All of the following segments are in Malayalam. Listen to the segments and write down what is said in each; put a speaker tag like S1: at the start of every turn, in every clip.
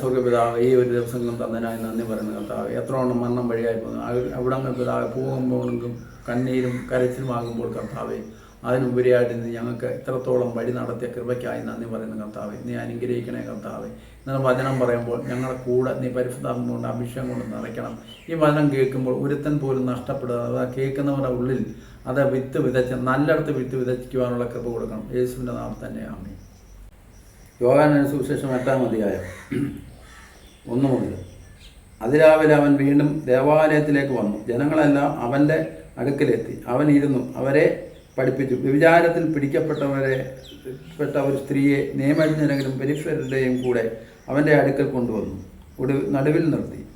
S1: സ്വർഗപിതാവ് ഈ ഒരു ദിവസങ്ങളും തന്നതിനായി നന്ദി പറയുന്ന കർത്താവ്. എത്രയോണം മരണം വഴിയായി പോകുന്നു. അവിടെ പിതാവ് പോകുമ്പോഴും കണ്ണീരും കരച്ചിലും കരച്ചിലുമാകുമ്പോൾ കർത്താവെ അതിനുപരിയായിട്ട് നീ ഞങ്ങൾക്ക് എത്രത്തോളം വഴി നടത്തിയ കൃപയ്ക്കായി നന്ദി പറയുന്ന കർത്താവ്. നീ അനുഗ്രഹിക്കണേ കർത്താവ്. ഇന്നലെ വചനം പറയുമ്പോൾ ഞങ്ങളുടെ കൂടെ നീ പരിശുദ്ധാത്മ കൊണ്ട് അഭിഷേകം കൊണ്ട് നിറയ്ക്കണം. ഈ വചനം കേൾക്കുമ്പോൾ ഒരുത്തൻ പോലും നഷ്ടപ്പെടുക കേൾക്കുന്നവരുടെ ഉള്ളിൽ അത് വിത്ത് വിതച്ച് നല്ലയിടത്ത് വിത്ത് വിതയ്ക്കുവാനുള്ള കൃപ കൊടുക്കണം. യേശുവിന്റെ നാമം തന്നെ ആമേ യോഗാന സുവിശേഷം എട്ടാം അധ്യായം. ഒന്നു മുതൽ. അതിരാവിലെ അവൻ വീണ്ടും ദേവാലയത്തിലേക്ക് വന്നു. ജനങ്ങളെല്ലാം അവന്റെ അടുക്കലെത്തി. അവൻ ഇരുന്നു. അവരെ പഠിപ്പിച്ചു. വ്യഭിചാരത്തിൽ പിടിക്കപ്പെട്ടവരെ പെട്ട ഒരു സ്ത്രീയെ നിയമജ്ഞരെങ്കിലും പെരിഫരുടെയും കൂടെ അവന്റെ അടുക്കൽ കൊണ്ടുവന്നു. ഒടു നടുവിൽ നിർത്തി.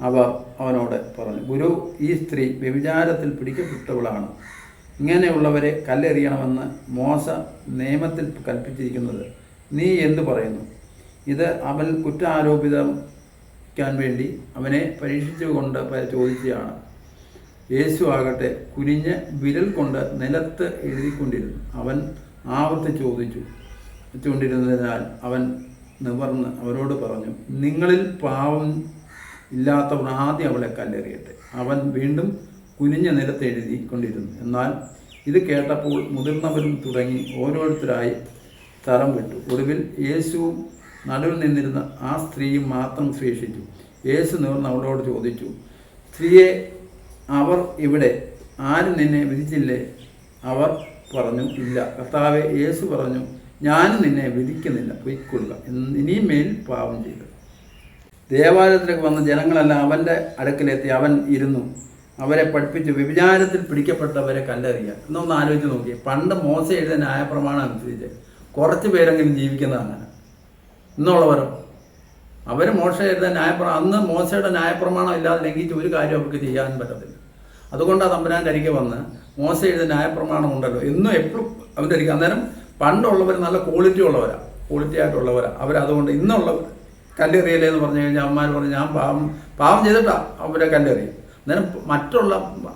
S1: അവ അവനോട് പറഞ്ഞു ഗുരു ഈ സ്ത്രീ വ്യഭിചാരത്തിൽ പിടിക്കപ്പെട്ടവളാണ്. ഇങ്ങനെയുള്ളവരെ കല്ലെറിയണമെന്ന് മോശ നിയമത്തിൽ കൽപ്പിച്ചിരിക്കുന്നത്. നീ എന്തു പറയുന്നു? ഇത് അവൻ കുറ്റാരോപിതക്കാൻ വേണ്ടി അവനെ പരീക്ഷിച്ചുകൊണ്ട് ചോദിച്ചതാണ് യേശു ആകട്ടെ കുനിഞ്ഞ് വിരൽ കൊണ്ട് നിലത്ത് എഴുതിക്കൊണ്ടിരുന്നു. അവൻ ആവർത്തി ചോദിച്ചു. വെച്ചുകൊണ്ടിരുന്നതിനാൽ അവൻ നിവർന്ന് അവരോട് പറഞ്ഞു നിങ്ങളിൽ പാവം ഇല്ലാത്തവർ ആദ്യം അവളെ കല്ലെറിയട്ടെ. അവൻ വീണ്ടും കുനിഞ്ഞ നിലത്ത് എഴുതിക്കൊണ്ടിരുന്നു. എന്നാൽ ഇത് കേട്ടപ്പോൾ മുതിർന്നവരും തുടങ്ങി. ഓരോരുത്തരായി തരം വിട്ടു. ഒടുവിൽ യേശുവും നടുവിൽ നിന്നിരുന്ന ആ സ്ത്രീയും മാത്രം ശേഷിച്ചു. യേശു നിവർന്ന് അവളോട് ചോദിച്ചു സ്ത്രീയെ അവർ ഇവിടെ ആരും നിന്നെ വിധിച്ചില്ലേ? അവർ പറഞ്ഞു ഇല്ല. കർത്താവെ യേശു പറഞ്ഞു ഞാനും നിന്നെ വിധിക്കുന്നില്ല. പൊയ്ക്കൊള്ളുക. ഇനിയും മേൽ പാപം ചെയ്തു. ദേവാലയത്തിലേക്ക് വന്ന ജനങ്ങളെല്ലാം അവന്റെ അടുക്കലെത്തി. അവൻ ഇരുന്നു. അവരെ പഠിപ്പിച്ചു. വ്യഭിചാരത്തിൽ പിടിക്കപ്പെട്ടവരെ കല്ലെറിയുക എന്നൊന്ന് ആലോചിച്ച് നോക്കി പണ്ട് മോശം എഴുതിയ ന്യായപ്രമാണം അനുസരിച്ച് കുറച്ച് പേരെങ്കിലും ജീവിക്കുന്ന അങ്ങനെ എന്നുള്ളവരോ അവർ മോശ എഴുത ന്യായപ്രമാണം അന്ന് മോശയുടെ ന്യായപ്രമാണം ഇല്ലാതെ ലംഘിച്ച് ഒരു കാര്യം അവർക്ക് ചെയ്യാൻ പറ്റത്തില്ല. അതുകൊണ്ടാണ് തമ്പുരാൻ കരിക്ക് വന്ന് മോശ എഴുത ന്യായപ്രമാണം ഉണ്ടല്ലോ. എന്നും എപ്പോഴും അവന്റെ അരികെ അന്നേരം പണ്ടുള്ളവർ നല്ല ക്വാളിറ്റി ഉള്ളവരാണ് ക്വാളിറ്റി ആയിട്ടുള്ളവരാണ് അവരതുകൊണ്ട് ഇന്നുള്ളവർ കല്ലെറിയല്ലേ എന്ന് പറഞ്ഞു കഴിഞ്ഞാൽ അമ്മമാർ പറഞ്ഞു ഞാൻ പാവം പാവം ചെയ്തിട്ടാ അവരെ കല്ലെറിയും. അന്നേരം മറ്റുള്ള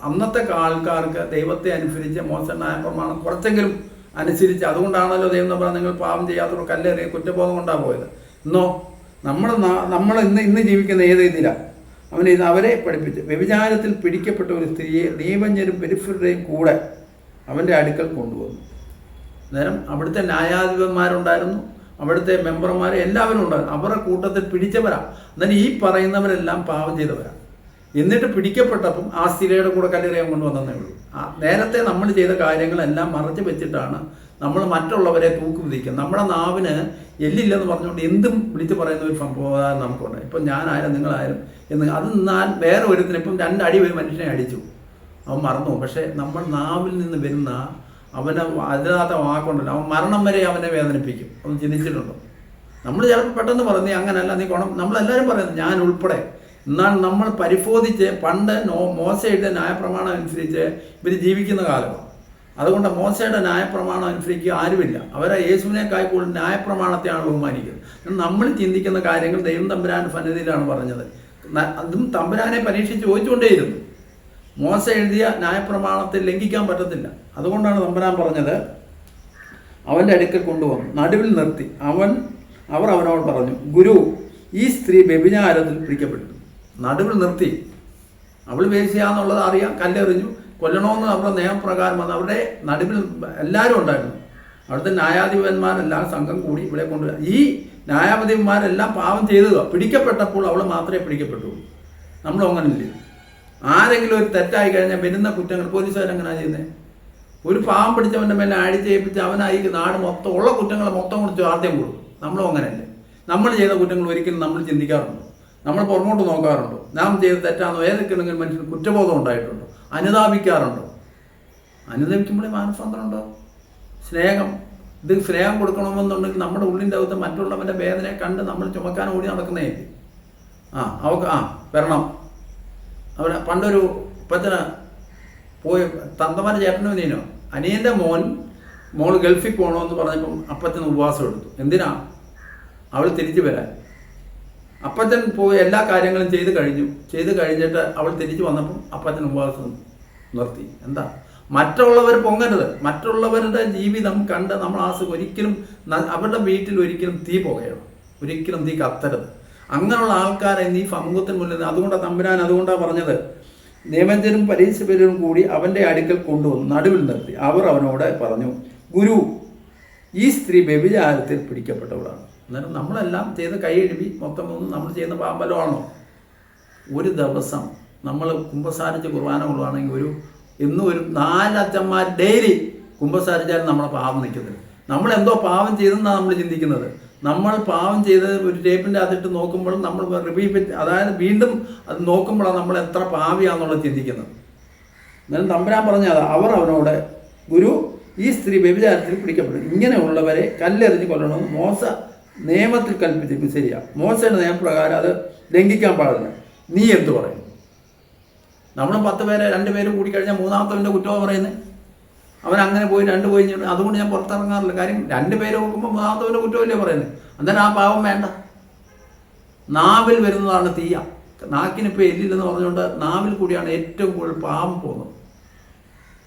S1: അന്നത്തെ ആൾക്കാർക്ക് ദൈവത്തെ അനുസരിച്ച് മോശ ന്യായപ്രമാണം കുറച്ചെങ്കിലും അനുസരിച്ച് അതുകൊണ്ടാണല്ലോ ദൈവം പറഞ്ഞാൽ നിങ്ങൾ പാപം ചെയ്യാത്തവർ കല്ലേറിയ കുറ്റബോധം കൊണ്ടാണ് പോയത്. ഇന്നോ നമ്മൾ നമ്മൾ ഇന്ന് ഇന്ന് ജീവിക്കുന്ന ഏത് ഇതിലാണ് അവനെ ഇത് അവരെ പഠിപ്പിച്ച്. വ്യഭിചാരത്തിൽ പിടിക്കപ്പെട്ട ഒരു സ്ത്രീയെ നിയമജ്ഞരും പെരിഫറുടെയും കൂടെ അവന്റെ അടുക്കൽ കൊണ്ടുവന്നു. അന്നേരം അവിടുത്തെ ന്യായാധിപന്മാരുണ്ടായിരുന്നു. അവിടുത്തെ മെമ്പർമാർ എല്ലാവരും ഉണ്ടായിരുന്നു. അവരുടെ കൂട്ടത്തിൽ പിടിച്ചവരാ. അന്നേരം ഈ പറയുന്നവരെല്ലാം പാവം ചെയ്തവരാ. എന്നിട്ട് പിടിക്കപ്പെട്ടപ്പം ആ സ്ഥിരയുടെ കൂടെ കല്ലെറിയാൻ കൊണ്ടുവന്നേ ഉള്ളൂ. നേരത്തെ നമ്മൾ ചെയ്ത കാര്യങ്ങളെല്ലാം മറച്ചു വെച്ചിട്ടാണ് നമ്മൾ മറ്റുള്ളവരെ തൂക്കി വിധിക്കുന്നത്. നമ്മുടെ നാവിന് എല്ലില്ലെന്ന് പറഞ്ഞുകൊണ്ട് എന്തും വിളിച്ചു പറയുന്ന ഒരു സംഭവം നമുക്കുണ്ട്. ഇപ്പം ഞാനായാലും നിങ്ങളായാലും എന്ന് അത് ഞാൻ വേറെ ഒരുത്തിന് ഇപ്പം രണ്ടടി ഒരു മനുഷ്യനെ അടിച്ചു. അവൻ മറന്നു പക്ഷേ നമ്മൾ നാവിൽ നിന്ന് വരുന്ന അവനെ അതിനകത്ത വാക്കുണ്ടല്ലോ അവൻ മരണം വരെ അവനെ വേദനിപ്പിക്കും. അവൻ ചിന്തിച്ചിട്ടുണ്ടോ? നമ്മൾ ചിലപ്പോൾ പെട്ടെന്ന് പറഞ്ഞു "നീ അങ്ങനല്ല നീ കൊണം. നമ്മളെല്ലാവരും പറയുന്നത് ഞാൻ ഉൾപ്പെടെ എന്നാൽ നമ്മൾ പരിശോധിച്ച് പണ്ട് നോ മോശയുടെ ന്യായപ്രമാണം അനുസരിച്ച് ഇവർ ജീവിക്കുന്ന കാലമാണ്. അതുകൊണ്ട് മോശയുടെ ന്യായപ്രമാണം അനുസരിക്കുക ആരുമില്ല. അവരെ യേശുവിനേക്കാൾ കൂടുതൽ ന്യായപ്രമാണത്തെയാണ് ബഹുമാനിക്കുന്നത്. നമ്മൾ ചിന്തിക്കുന്ന കാര്യങ്ങൾ ദൈവം തമ്പുരാൻ സന്നിധിയിലാണ് പറഞ്ഞത്. അതും തമ്പുരാനെ പരീക്ഷിച്ച് ചോദിച്ചുകൊണ്ടേയിരുന്നു. മോശ എഴുതിയ ന്യായപ്രമാണത്തിൽ ലംഘിക്കാൻ പറ്റത്തില്ല. അതുകൊണ്ടാണ് തമ്പുരാൻ പറഞ്ഞത് അവന്റെ അടുക്കൽ കൊണ്ടുവന്നു. നടുവിൽ നിർത്തി. അവൻ അവർ അവനോട് പറഞ്ഞു ഗുരു ഈ സ്ത്രീ വ്യഭിചാരത്തിൽ പിടിക്കപ്പെട്ടു. നടുവിൽ നിർത്തി. അവൾ വേശ്യാന്നുള്ളത് അറിയാം കല്ലെറിഞ്ഞു. കൊല്ലണമെന്ന് അവരുടെ നിയമപ്രകാരം വന്ന് അവരുടെ നടുവിൽ എല്ലാവരും ഉണ്ടായിരുന്നു. അവിടുത്തെ ന്യായാധിപന്മാരെല്ലാം സംഘം കൂടി ഇവിടെ കൊണ്ടുവരാം ഈ ന്യായാധിപന്മാരെല്ലാം പാവം ചെയ്തത്. പിടിക്കപ്പെട്ടപ്പോൾ അവൾ മാത്രമേ പിടിക്കപ്പെട്ടുള്ളൂ നമ്മളും അങ്ങനെയില്ലേ ആരെങ്കിലും ഒരു തെറ്റായി കഴിഞ്ഞാൽ വരുന്ന കുറ്റങ്ങൾ പോലീസുകാരെങ്ങനെയാണ് ചെയ്യുന്നത് ഒരു പാവം പിടിച്ചവന്റെ മേലെ അടിച്ചേൽപ്പിച്ച് അവനായി നാട് മൊത്തം ഉള്ള കുറ്റങ്ങൾ മൊത്തം കുറിച്ച് ആദ്യം കൊടുക്കും. നമ്മളും അങ്ങനെയല്ലേ നമ്മൾ ചെയ്ത കുറ്റങ്ങൾ ഒരിക്കലും നമ്മൾ ചിന്തിക്കാറുണ്ടോ? നമ്മൾ പുറമോട്ട് നോക്കാറുണ്ടോ. നാം ചെയ്ത് തെറ്റാണോ? ഏതൊക്കെയാണെങ്കിലും മനുഷ്യന് കുറ്റബോധം ഉണ്ടായിട്ടുണ്ടോ. അനുതാപിക്കാറുണ്ടോ. അനുദമിക്കുമ്പോഴേ മാനസാന്തരം ഉണ്ടോ സ്നേഹം. ഇത് സ്നേഹം കൊടുക്കണമെന്നുണ്ടെങ്കിൽ നമ്മുടെ ഉള്ളിന്റെ അകത്ത് മറ്റുള്ളവന്റെ വേദനയെ കണ്ട് നമ്മൾ ചുമക്കാൻ ഓടി നടക്കുന്നേ ആ അവക്ക് ആ വരണം. അവന് പണ്ടൊരു ഇപ്പത്തിന് പോയി തന്തമാന്റെ ചേട്ടനും നീനോ അനിയന്റെ മോൻ മോൾ ഗൾഫിൽ പോകണമെന്ന് പറഞ്ഞപ്പം അപ്പത്തിന് ഉപവാസം എടുത്തു. എന്തിനാ? അവൾ തിരിച്ചു വരാൻ. അപ്പച്ചൻ പോയി എല്ലാ കാര്യങ്ങളും ചെയ്ത് കഴിഞ്ഞു. ചെയ്ത് കഴിഞ്ഞിട്ട് അവൾ തിരിച്ചു വന്നപ്പോൾ അപ്പച്ചൻ ഉപവാസം നിർത്തി. എന്താ? മറ്റുള്ളവർ പൊങ്ങരുത്. മറ്റുള്ളവരുടെ ജീവിതം കണ്ട് നമ്മൾ ആസ് ഒരിക്കലും അവരുടെ വീട്ടിൽ ഒരിക്കലും തീ പോകരുത് ഒരിക്കലും തീ കത്തരുത്. അങ്ങനെയുള്ള ആൾക്കാരെ നീ സമൂഹത്തിന് മുന്നിൽ അതുകൊണ്ടാണ് തമ്പുരാൻ അതുകൊണ്ടാണ് പറഞ്ഞത്. നിയമജനും പരീക്ഷപരും കൂടി അവന്റെ അടുക്കൽ കൊണ്ടുവന്നു നടുവിൽ നിർത്തി. അവർ അവനോട് പറഞ്ഞു ഗുരു ഈ സ്ത്രീ വ്യഭിചാരത്തിൽ പിടിക്കപ്പെട്ടവളാണ്. അന്നേരം നമ്മളെല്ലാം ചെയ്ത് കൈ എഴുതി മൊത്തം ഒന്നും നമ്മൾ ചെയ്യുന്ന പാമ്പലമാണോ? ഒരു ദിവസം നമ്മൾ കുമ്പസാരിച്ച് കുർബാന കൊള്ളുവാണെങ്കിൽ ഒരു എന്നും ഒരു നാലച്ചന്മാർ ഡെയിലി കുമ്പസാരിച്ചാലും നമ്മളെ പാവം നിൽക്കുന്നത് നമ്മൾ എന്തോ പാപം ചെയ്തെന്നാണ് നമ്മൾ ചിന്തിക്കുന്നത്. നമ്മൾ പാവം ചെയ്ത് ഒരു ടേപ്പിന്റെ അതിട്ട് നോക്കുമ്പോൾ നമ്മൾ റിപ്പീറ്റ് അതായത് വീണ്ടും അത് നോക്കുമ്പോഴാണ് നമ്മൾ എത്ര പാവിയാണെന്നുള്ളത് ചിന്തിക്കുന്നത്. എന്നാലും തമ്പുരാൻ പറഞ്ഞത് അവർ അവനോട് ഗുരു ഈ സ്ത്രീ വ്യഭിചാരത്തിൽ പിടിക്കപ്പെടും. ഇങ്ങനെയുള്ളവരെ കല്ലെറിഞ്ഞ് കൊല്ലണമെന്ന് മോശ നിയമത്തിൽ കൽപ്പിച്ചിരിക്കും ശരിയാണ് മോശയുടെ നിയമപ്രകാരം അത് ലംഘിക്കാൻ പാടില്ല. നീ എന്തു പറയും? നമ്മൾ പത്ത് പേരെ രണ്ട് പേര് കൂടി കഴിഞ്ഞാൽ മൂന്നാമത്തവന്റെ കുറ്റമാണ് പറയുന്നത് അവൻ അങ്ങനെ പോയി രണ്ട് പോയി അതുകൊണ്ട് ഞാൻ പുറത്തിറങ്ങാറില്ല. കാര്യം രണ്ട് പേര് നോക്കുമ്പോൾ മൂന്നാമത്തവന്റെ കുറ്റമല്ലേ പറയുന്നത് അന്നേരം ആ പാവം വേണ്ട. നാവിൽ വരുന്നതാണ് തീയ. നാക്കിനിപ്പോൾ എല്ലില്ലെന്ന് പറഞ്ഞുകൊണ്ട് നാവിൽ കൂടിയാണ് ഏറ്റവും കൂടുതൽ പാവം പോകുന്നത്.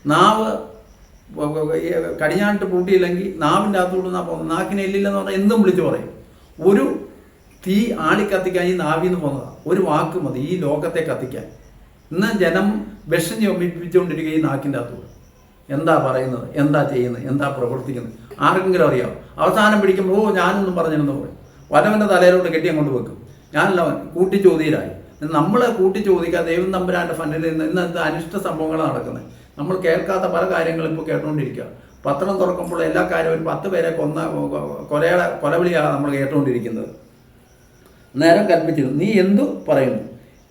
S1: നാവ് കടിഞ്ഞാണിട്ട് പൂട്ടിയില്ലെങ്കിൽ നാവിന്റെ പോകുന്നത് നാക്കിന് എല്ലില്ലെന്ന് പറഞ്ഞാൽ എന്തും വിളിച്ചു പറയും. ഒരു തീ ആളിക്കത്തിക്കാൻ ഈ നാവിൽ നിന്ന് പോകുന്നതാണ് ഒരു വാക്ക് മതി ഈ ലോകത്തെ കത്തിക്കാൻ. ഇന്ന് ജനം വിഷം ചൊമ്മിപ്പിച്ചുകൊണ്ടിരിക്കുക ഈ നാക്കിന്റെ അകത്തോട്. എന്താ പറയുന്നത്? എന്താ ചെയ്യുന്നത്? എന്താ പ്രവർത്തിക്കുന്നത്? ആർക്കെങ്കിലും അറിയാം അവസാനം പിടിക്കുമ്പോൾ ഓ ഞാനൊന്നും പറഞ്ഞിരുന്നു പറയും. വലവന്റെ തലയിലോട്ട് കെട്ടി അങ്ങോട്ട് വെക്കും. ഞാനല്ല കൂട്ടിച്ചോതിയിലായി നമ്മളെ നമ്മൾ കൂട്ടി ചോദിക്കാതെ ദൈവം തമ്പുരാന്റെ ഫണ്ടിൽ നിന്ന് ഇന്ന് അനിഷ്ട സംഭവങ്ങളാണ് നടക്കുന്നത്? നമ്മൾ കേൾക്കാത്ത പല കാര്യങ്ങളും ഇപ്പോൾ കേട്ടുകൊണ്ടിരിക്കുക. പത്രം തുറക്കുമ്പോൾ എല്ലാ കാര്യവും ഒരു പത്ത് പേരെ കൊന്ന കൊലയുടെ കൊലവിളിയാണ് നമ്മൾ കേട്ടുകൊണ്ടിരിക്കുന്നത്. നേരം കൽപ്പിച്ചിരുന്നു. നീ എന്തു പറയുന്നു?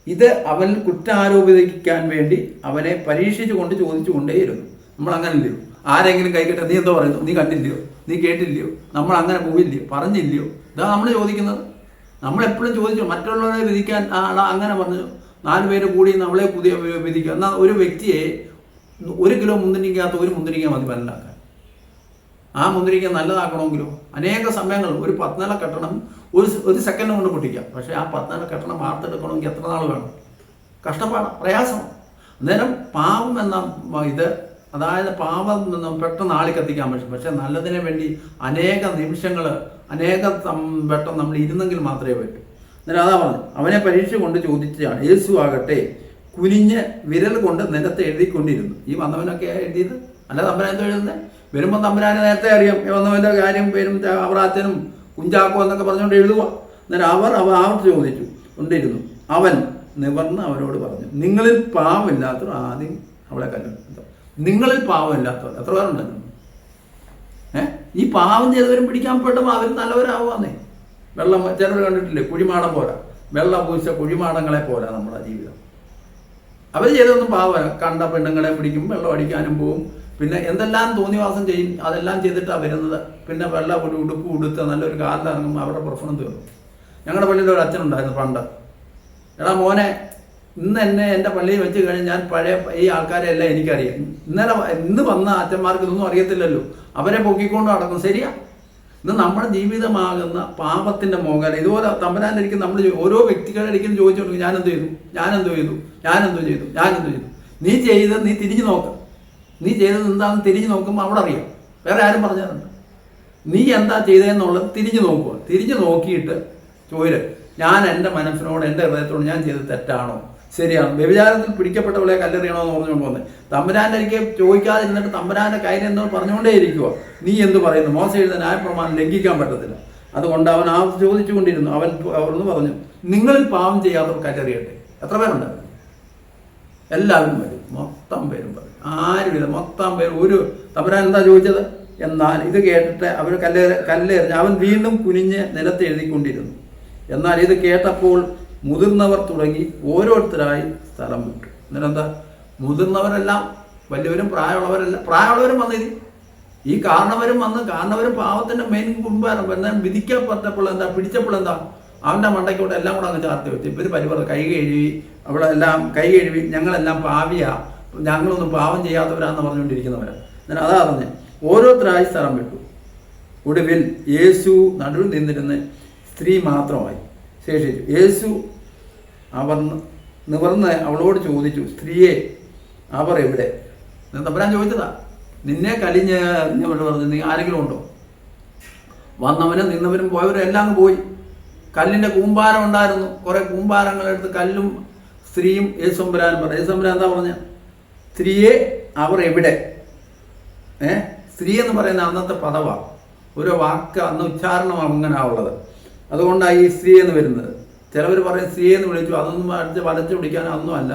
S1: ഇത് അവൻ കുറ്റാരോപിക്കാൻ വേണ്ടി അവനെ പരീക്ഷിച്ചു കൊണ്ട് ചോദിച്ചു കൊണ്ടേയിരുന്നു. നമ്മൾ അങ്ങനെ ഇല്ലയോ ആരെങ്കിലും കൈകെട്ട നീ എന്തോ പറയുന്നു? നീ കണ്ടില്ലയോ? നീ കേട്ടില്ലയോ? നമ്മൾ അങ്ങനെ പോയില്ലയോ പറഞ്ഞില്ലയോ? ഇതാ നമ്മൾ ചോദിക്കുന്നത്. നമ്മൾ എപ്പോഴും ചോദിച്ചു മറ്റുള്ളവരെ വിധിക്കാൻ അങ്ങനെ പറഞ്ഞു. നാല് കൂടി നമ്മളെ പുതിയ വിധിക്കുക. എന്നാൽ ഒരു വ്യക്തിയെ ഒരു കിലോ മുന്തിരിക്കകത്ത് ഒരു മുന്തിരിക്ക മതി മനസ്സിലാക്കാൻ ആ മുന്തിരിക്ക നല്ലതാക്കണമെങ്കിലോ? അനേക സമയങ്ങൾ ഒരു പത്നില കെട്ടണം ഒരു ഒരു സെക്കൻഡ് കൊണ്ട് പൊട്ടിക്കാം. പക്ഷേ ആ പത്നില കെട്ടണം വാർത്തെടുക്കണമെങ്കിൽ എത്ര നാൾ വേണം? കഷ്ടപ്പാട് പ്രയാസം. അന്നേരം പാവം എന്ന ഇത് അതായത് പാവം നിന്നും പെട്ടെന്ന് ആളി കത്തിക്കാൻ പറ്റും. പക്ഷെ നല്ലതിനു വേണ്ടി അനേക നിമിഷങ്ങൾ അനേക പെട്ടെന്ന് നമ്മൾ ഇരുന്നെങ്കിൽ മാത്രമേ പറ്റൂ. അന്നേരം അതാ പറഞ്ഞു അവനെ പരീക്ഷ കൊണ്ട് ചോദിച്ചാണ് യേശു ആകട്ടെ കുനിഞ്ഞ് വിരൽ കൊണ്ട് നിലത്ത് എഴുതിക്കൊണ്ടിരുന്നു. ഈ വന്നവനൊക്കെ എഴുതിയത്? അല്ല തമ്പുരാൻ എഴുതുന്നത് വരുമ്പോൾ തമ്പുരാനെ നേരത്തെ അറിയാം. ഈ വന്നവന്റെ കാര്യം പേരും അവറാച്ചനും കുഞ്ചാക്കോ എന്നൊക്കെ പറഞ്ഞുകൊണ്ട് എഴുതുക. അന്നേരം അവർ അവ ആവർത്തി ചോദിച്ചു. കൊണ്ടിരുന്നു. അവൻ നിവർന്ന് അവരോട് പറഞ്ഞു നിങ്ങളിൽ പാവമില്ലാത്തവർ ആദ്യം അവളെ കല്യാണം നിങ്ങളിൽ പാവമില്ലാത്തവർ? എത്ര പേരുണ്ടല്ലോ ഏ? ഈ പാവം ചെയ്തവരും പിടിക്കാൻ പെട്ടപ്പോൾ അവർ നല്ലവരാവുകയെന്നേ വെള്ളം ചിലവർ കണ്ടിട്ടില്ലേ? കുഴിമാടം പോരാ. വെള്ളം പൂശ കുഴിമാടങ്ങളെ പോരാ നമ്മുടെ ജീവിതം. അവർ ചെയ്തൊന്നും പാവം കണ്ട പെണ്ണുങ്ങളെ പിടിക്കും വെള്ളം അടിക്കാനും പോവും. പിന്നെ എന്തെല്ലാം തോന്നിവാസം ചെയ്യും അതെല്ലാം ചെയ്തിട്ടാണ് വരുന്നത്. പിന്നെ വെള്ളം ഒരു ഉടുപ്പ് ഉടുത്ത് നല്ലൊരു ഇറങ്ങുമ്പോൾ അവരുടെ പ്രശ്നം തീർന്നു. ഞങ്ങളുടെ പള്ളിയിൽ ഒരു അച്ഛനുണ്ടായിരുന്നു പണ്ട്. എടാ മോനെ ഇന്ന് എന്നെ എന്റെ പള്ളിയിൽ വെച്ച് കഴിഞ്ഞാൽ ഞാൻ പഴയ ഈ ആൾക്കാരെ എല്ലാം എനിക്കറിയാം. ഇന്നലെ ഇന്ന് വന്ന അച്ഛന്മാർക്ക് ഇതൊന്നും അറിയത്തില്ലല്ലോ. അവരെ പൊക്കിക്കൊണ്ട് നടക്കും. ശരിയാ? ഇന്ന് നമ്മുടെ ജീവിതമാകുന്ന പാപത്തിന്റെ മോഹന ഇതുപോലെ തമ്പരാനിരിക്കും നമ്മൾ ഓരോ വ്യക്തികളുടെ ഇടയ്ക്കും ഞാൻ എന്ത് ചെയ്തു? ഞാൻ എന്ത് ചെയ്തു? ഞാൻ എന്ത് ചെയ്തു? ഞാൻ എന്ത് ചെയ്തു? നീ ചെയ്ത് നീ തിരിഞ്ഞു നോക്ക്. നീ ചെയ്തത് എന്താണെന്ന് തിരിഞ്ഞു നോക്കുമ്പോൾ അവിടെ അറിയാം. വേറെ ആരും പറഞ്ഞാലുണ്ട് നീ എന്താ ചെയ്തതെന്നുള്ളത് തിരിഞ്ഞു നോക്കുക. തിരിഞ്ഞു നോക്കിയിട്ട് ചോര ഞാൻ എന്റെ മനസ്സിനോട് എന്റെ ഹൃദയത്തോട് ഞാൻ ചെയ്തത് തെറ്റാണോ? ശരിയാണ്. വ്യഭിചാരത്തിൽ പിടിക്കപ്പെട്ടവളെ കല്ലെറിയണോ എന്ന് പറഞ്ഞുകൊണ്ട് പോകുന്നത് തമ്പുരാന്റെ എനിക്ക് ചോദിക്കാതിരുന്നിട്ട് തമ്പുരാന്റെ കാര്യം എന്ന് പറഞ്ഞുകൊണ്ടേ ഇരിക്കുക നീ എന്ത് പറയുന്നു? മോശം എഴുതാൻ പ്രമാണം ലംഘിക്കാൻ പറ്റത്തില്ല. അതുകൊണ്ട് അവൻ ആ ചോദിച്ചുകൊണ്ടിരുന്നു. അവൻ അവരെന്ന് പറഞ്ഞു നിങ്ങളിൽ പാവം ചെയ്യാത്തവർ കല്ലെറിയട്ടെ. എത്ര പേരുണ്ട്? എല്ലാവരും വരും മൊത്തം പേരും പറയും. ആരുമില്ല. മൊത്തം പേര്. ഒരു തമ്പുരാൻ എന്താ ചോദിച്ചത്? എന്നാൽ ഇത് കേട്ടിട്ട് അവർ കല്ലേ കല്ലെറിഞ്ഞ് അവൻ വീണ്ടും കുനിഞ്ഞ് നിലത്ത് എഴുതിക്കൊണ്ടിരുന്നു. എന്നാൽ ഇത് കേട്ടപ്പോൾ മുതിർന്നവർ തുടങ്ങി ഓരോരുത്തരായി സ്ഥലം വിട്ടു എന്നിട്ടെന്താ? മുതിർന്നവരെല്ലാം വലിയവരും പ്രായമുള്ളവരെല്ലാം പ്രായമുള്ളവരും വന്നിരി ഈ കാരണവരും വന്ന് കാരണവരും പാവത്തിന്റെ മെയിൻ കുമ്പാരം എന്നാൽ വിധിക്കപ്പെട്ടപ്പോൾ എന്താ? പിടിച്ചപ്പോൾ എന്താ? അവന്റെ മണ്ടയ്ക്കോട്ട് എല്ലാം കൂടെ അങ്ങ് ചാർത്തി വെച്ച് ഇവർ പരിപാടി കൈ കഴുകി അവിടെ എല്ലാം കൈ കഴുകി ഞങ്ങളെല്ലാം പാവിയാ. ഞങ്ങളൊന്നും പാവം ചെയ്യാത്തവരാന്ന് പറഞ്ഞുകൊണ്ടിരിക്കുന്നവരാ. ഞാൻ അതാ പറഞ്ഞേ. ഓരോരുത്തരായി സ്ഥലം വിട്ടു. ഒടുവിൽ യേശു നടുവിൽ നിന്നിരുന്ന് സ്ത്രീ മാത്രമായി. ശേഷിച്ചു. യേശു അവർ നിവർന്ന് അവളോട് ചോദിച്ചു സ്ത്രീയെ അവർ എവിടെ? തമ്പരാൻ ചോദിച്ചതാ നിന്നെ കലിഞ്ഞ് പറഞ്ഞു നീ ആരെങ്കിലും ഉണ്ടോ? വന്നവനും നിന്നവനും പോയവരും എല്ലാം പോയി. കല്ലിന്റെ കൂമ്പാരം ഉണ്ടായിരുന്നു. കുറെ കൂമ്പാരങ്ങളെടുത്ത് കല്ലും സ്ത്രീയും യേശുമ്പരാനും പറഞ്ഞു. യേശുമ്പരാൻ എന്താ പറഞ്ഞ? സ്ത്രീയെ അവർ എവിടെ? ഏ? സ്ത്രീ എന്ന് പറയുന്ന അന്നത്തെ പദവാ. ഒരു വാക്ക് അന്ന് ഉച്ചാരണം അങ്ങനെ ഉള്ളത്. അതുകൊണ്ടാണ് ഈ സ്ത്രീ എന്ന് വരുന്നത്. ചിലവർ പറയും സ്ത്രീ എന്ന് വിളിച്ചു അതൊന്നും അടിച്ച് വലച്ചു പിടിക്കാനോ ഒന്നും അല്ല.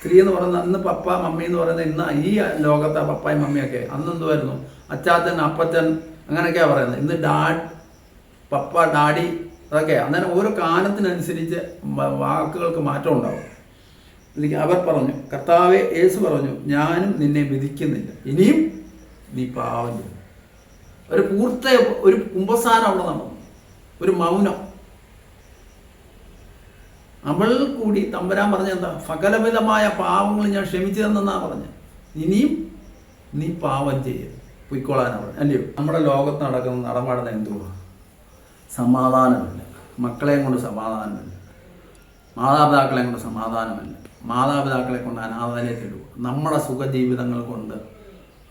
S1: സ്ത്രീ എന്ന് പറയുന്നത് അന്ന് പപ്പ മമ്മി എന്ന് പറയുന്നത് ഇന്ന് ഈ ലോകത്തെ പപ്പായും മമ്മിയൊക്കെ അന്ന് എന്തുമായിരുന്നു അച്ചാച്ചൻ അപ്പച്ചൻ അങ്ങനെയൊക്കെയാണ് പറയുന്നത്. ഇന്ന് ഡാഡ് പപ്പ ഡാഡി അതൊക്കെ അന്നേരം ഓരോ കാലത്തിനനുസരിച്ച് വാക്കുകൾക്ക് മാറ്റം ഉണ്ടാവും. അവർ പറഞ്ഞു കർത്താവെ യേശു പറഞ്ഞു ഞാനും നിന്നെ വിധിക്കുന്നില്ല. ഇനിയും നീ പാവം ഒരു പൂർത്ത ഒരു കുംഭസാരം അവിടെ നടന്നു. ഒരു മൗനം. അവൾ കൂടി തമ്പരാൻ പറഞ്ഞെന്താ സകലവിധമായ പാവങ്ങൾ ഞാൻ ക്ഷമിച്ചു തന്നെന്നാ പറഞ്ഞു. ഇനിയും നീ പാവം ചെയ്യരുത്. പൊയ്ക്കോളാനാ പറഞ്ഞു അല്ലയോ? നമ്മുടെ ലോകത്ത് നടക്കുന്ന നടപാടുന്ന എന്തുവാ? സമാധാനമില്ല. മക്കളെയും കൊണ്ട് സമാധാനമില്ല. മാതാപിതാക്കളെ കൊണ്ട് സമാധാനമില്ല. മാതാപിതാക്കളെ കൊണ്ട് അനാഥാലയത്തിലു നമ്മുടെ സുഖജീവിതങ്ങൾ കൊണ്ട്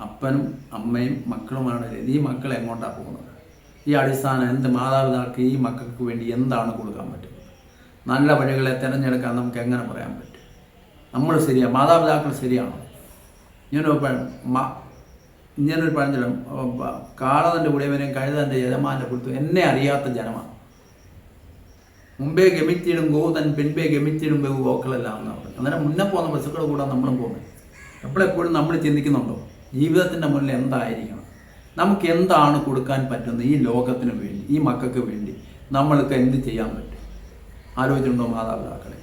S1: അപ്പനും അമ്മയും മക്കളുമാണ് ഈ മക്കൾ എങ്ങോട്ടാണ് പോകുന്നത്? ഈ അടിസ്ഥാനം എന്ത് മാതാപിതാക്കൾക്ക് ഈ മക്കൾക്ക് വേണ്ടി എന്താണ് കൊടുക്കാൻ പറ്റുന്നത്? നല്ല വഴികളെ തിരഞ്ഞെടുക്കാൻ നമുക്ക് എങ്ങനെ പറയാൻ പറ്റും? നമ്മൾ ശരിയാണ് മാതാപിതാക്കൾ ശരിയാണോ? ഇങ്ങനൊരു ഇങ്ങനൊരു പഴഞ്ചൊല്ലും കാളതന്റെ ഉടയവനെയും കഴുതന്റെ യജമാന്റെ കൊടുത്തു. എന്നെ അറിയാത്ത ജനമാണ്. മുമ്പേ ഗമിച്ചിടും ഗോതൻ പിൻപേ ഗമിച്ചിടും ബഹു ഗോക്കളെല്ലാം എന്ന് പറഞ്ഞു അന്നേരം മുന്നേ പോകുന്ന പശുക്കളുടെ കൂടെ നമ്മളും പോകുന്നത് എപ്പോഴെപ്പോഴും നമ്മൾ ചിന്തിക്കുന്നുണ്ടോ? ജീവിതത്തിന്റെ മുന്നിൽ എന്തായിരിക്കണം? നമുക്ക് എന്താണ് കൊടുക്കാൻ പറ്റുന്നത് ഈ ലോകത്തിന് വേണ്ടി ഈ മക്കൾക്ക് വേണ്ടി നമ്മൾക്ക് എന്ത് ചെയ്യാൻ പറ്റും? ആലോചിച്ചിട്ടുണ്ടോ മാതാപിതാക്കളെ?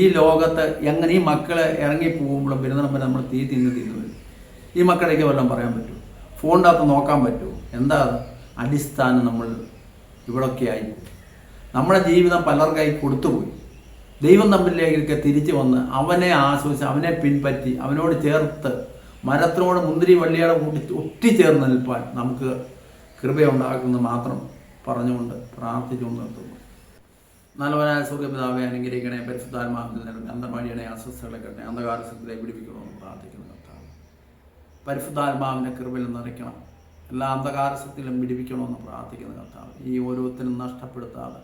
S1: ഈ ലോകത്ത് എങ്ങനെ ഈ മക്കളെ ഇറങ്ങി പോകുമ്പോഴും വരുന്ന നമ്മൾ നമ്മൾ തീ തിന്ന് തിന്നു വരും. ഈ മക്കളേക്ക് വല്ലതും പറയാൻ പറ്റുമോ? ഫോണിന്റെ അകത്ത് നോക്കാൻ പറ്റുമോ? എന്താ അടിസ്ഥാനം നമ്മൾ ഇവിടൊക്കെ ആയി നമ്മുടെ ജീവിതം പലർക്കായി കൊടുത്തുപോയി. ദൈവം തമ്മിലേക്ക് തിരിച്ചു വന്ന് അവനെ ആശ്വസിച്ച് അവനെ പിൻപറ്റി അവനോട് ചേർത്ത് മരത്തിനോട് മുന്തിരി വള്ളിയോടെ കൂട്ടി ഒട്ടിച്ചേർന്ന് നിൽപ്പാൻ നമുക്ക് കൃപയുണ്ടാക്കുന്നു മാത്രം പറഞ്ഞുകൊണ്ട് പ്രാർത്ഥിച്ചുകൊണ്ട് നിർത്തുന്നു. നല്ലവനായ സ്വർഗപിതാവെ അനുഗ്രഹിക്കണേ പരിശുദ്ധാത്മാവിൽ നിന്നും അസ്വസ്ഥകളെക്കട്ടെ അസ്വസ്ഥകളെ അന്ധകാരസത്തിലെ പിടിപ്പിക്കണമെന്ന് പ്രാർത്ഥിക്കുന്നു കർത്താവ്. പരിശുദ്ധാത്മാവിന്റെ കൃപയിൽ നിറയ്ക്കണം എല്ലാ അന്ധകാരസത്തിലും പിടിപ്പിക്കണമെന്ന് പ്രാർത്ഥിക്കുന്നു കർത്താവ്. ഈ ഓരോരുത്തരും നഷ്ടപ്പെടുത്താതെ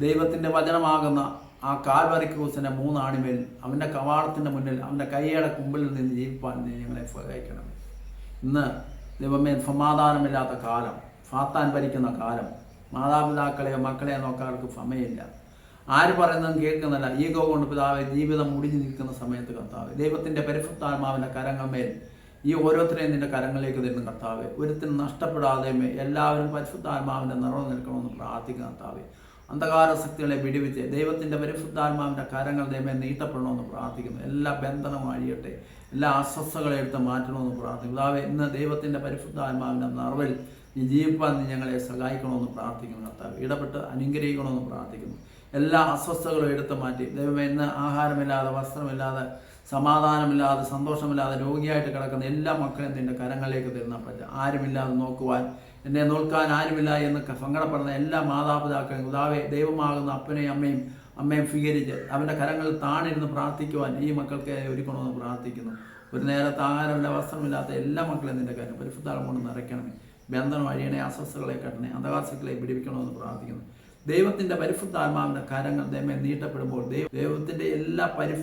S1: ദൈവത്തിന്റെ വചനമാകുന്ന ആ കാൽവറി ക്രൂസിന്റെ മൂന്നാണിമേൽ അവന്റെ കവാടത്തിന്റെ മുന്നിൽ അവന്റെ കൈയുടെ കുമ്പിൽ നിന്ന് ജീവിപ്പാൻ നീ ഞങ്ങളെ സഹായിക്കണം. ഇന്ന് ദൈവമേ സമാധാനമില്ലാത്ത കാലം ഫാത്താൻ ഭരിക്കുന്ന കാലം. മാതാപിതാക്കളെയോ മക്കളെയോ നോക്കാർക്ക് സമയമില്ല. ആര് പറയുന്നതും കേൾക്കുന്നില്ല ഈഗോ കൊണ്ട് പിതാവ് ജീവിതം മുടിഞ്ഞു നിൽക്കുന്ന സമയത്ത് കർത്താവ് ദൈവത്തിന്റെ പരിശുദ്ധാത്മാവിന്റെ കരങ്ങമേൽ ഈ ഓരോരുത്തരെയും നിന്റെ കരങ്ങളിലേക്ക് തരുന്ന കർത്താവ്. ഒരുത്തിനും നഷ്ടപ്പെടാതെ എല്ലാവരും പരിശുദ്ധാത്മാവിന്റെ നിറവ് നിൽക്കണമെന്ന് പ്രാർത്ഥിക്കുന്ന കർത്താവ്. അന്ധകാര ശക്തികളെ വിടിവിച്ച് ദൈവത്തിന്റെ പരിശുദ്ധാത്മാവിന്റെ കരങ്ങൾ ദൈവം നീട്ടപ്പെടണമെന്ന് പ്രാർത്ഥിക്കുന്നു. എല്ലാ ബന്ധനവും അഴിയട്ടെ. എല്ലാ അസ്വസ്ഥകളെ എടുത്ത് മാറ്റണമെന്ന് പ്രാർത്ഥിക്കുന്നു. അതാവ് ഇന്ന് ദൈവത്തിന്റെ പരിശുദ്ധാത്മാവിന്റെ നിറവിൽ നീ ജീവിപ്പാൻ നീ ഞങ്ങളെ സഹായിക്കണമെന്ന് പ്രാർത്ഥിക്കുന്നു. കർത്താവ് ഇടപെട്ട് അനുഗ്രഹിക്കണമെന്ന് പ്രാർത്ഥിക്കുന്നു. എല്ലാ അസ്വസ്ഥകളും എടുത്തു മാറ്റി ദൈവമേ ഇന്ന് ആഹാരമില്ലാതെ വസ്ത്രമില്ലാതെ സമാധാനമില്ലാതെ സന്തോഷമില്ലാതെ രോഗിയായിട്ട് കിടക്കുന്ന എല്ലാ മക്കളെയും നിന്റെ കരങ്ങളിലേക്ക് തരുന്ന പ്രജ. ആരുമില്ലാതെ നോക്കുവാൻ എന്നെ നോക്കാൻ ആരുമില്ല എന്നൊക്കെ സങ്കടപ്പെടുന്ന എല്ലാ മാതാപിതാക്കളും ഉദാവെ ദൈവമാകുന്ന അപ്പനെയും അമ്മയും അമ്മയും സ്വീകരിച്ച് അവന്റെ കരങ്ങളിൽ താണിരുന്ന് പ്രാർത്ഥിക്കുവാൻ ഈ മക്കൾക്ക് ഒരുക്കണമെന്ന് പ്രാർത്ഥിക്കുന്നു. ഒരു നേരത്തെ ആഹാരമില്ല വസ്ത്രമില്ലാത്ത എല്ലാ മക്കളെയും നിന്റെ കാര്യം പരിശുദ്ധാളം കൊണ്ട് നിറയ്ക്കണമേ. ബന്ധനം അഴിയണേ അസ്വസ്ഥകളെ കട്ടണേ അന്ധകാശക്കളെ പിടിപ്പിക്കണമെന്ന് പ്രാർത്ഥിക്കുന്നു. ദൈവത്തിന്റെ പരിശുദ്ധാത്മാവിന്റെ കരങ്ങൾ ദൈവമേ നീട്ടപ്പെടുമ്പോൾ ദൈവ ദൈവത്തിന്റെ എല്ലാ പരി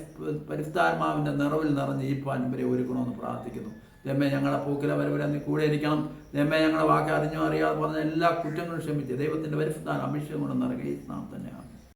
S1: പരിശുദ്ധാത്മാവിന്റെ നിറവിൽ നിറഞ്ഞ് ഈ പാൻ വരെ ഒരുക്കണമെന്ന് പ്രാർത്ഥിക്കുന്നു. ദൈവമേ ഞങ്ങളെ പൂക്കിലെ വരവരെ നീ കൂടെ ഇരിക്കണം. ദൈവമേ ഞങ്ങളുടെ വാക്ക് അറിഞ്ഞോ അറിയാതെ പറഞ്ഞ എല്ലാ കുറ്റങ്ങളും ക്ഷമിച്ച് ദൈവത്തിന്റെ പരിശുദ്ധാൻ അഭിഷേകം കൊണ്ട് ഈ നാം തന്നെയാണ്.